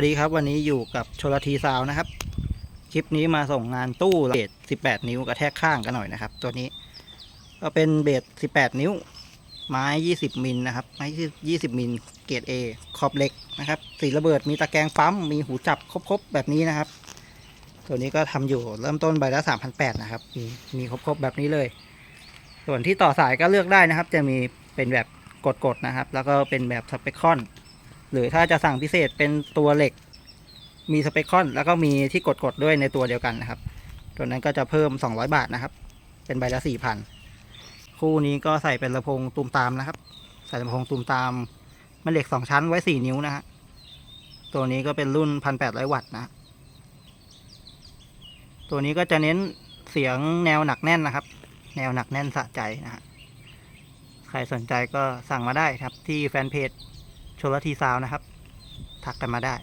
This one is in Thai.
วัสดีครับวันนี้อยู่กับชลทีซาวนะครับ คลิปนี้มาส่งงานตู้เบส18 นิ้วกระแทกข้างกันหน่อยนะครับ ตัวนี้ ก็เป็นเบส18 นิ้ว ไม้ 20 มิลนะครับ ไม้ 20 มิลเกรด A ขอบเหล็กนะครับสีระเบิดมีตะแกรงปั๊มมีหูจับครบๆ แบบนี้นะครับ ตัวนี้ก็ทำอยู่เริ่มต้นใบละ3,800นะครับ มีมีครบๆแบบนี้เลย ส่วนที่ต่อสายก็เลือกได้นะครับ จะมีเป็นแบบกดๆนะครับ แล้วก็เป็นแบบสเปคคอน หรือถ้าจะสั่งพิเศษเป็นตัวเหล็ก มีสเปคคอน แล้วก็มีที่กดๆด้วยในตัวเดียวกันนะครับ ตัวนั้นก็จะเพิ่ม 200 บาทนะครับ เป็นใบละ4,000คู่นี้ก็ใส่เป็นลำโพงตูมตามนะครับ ใส่ลำโพงตูมตามแม่เหล็ก 2 ชั้นไว้ 4 นิ้วนะฮะตัวนี้ก็เป็นรุ่น 1,800 วัตต์นะ ตัวนี้ก็จะเน้นเสียงแนวหนักแน่นนะครับ แนวหนักแน่นสะใจนะฮะใครสนใจก็สั่งมาได้ครับที่แฟนเพจ ชลทีซาวนะครับ ทักกันมาได้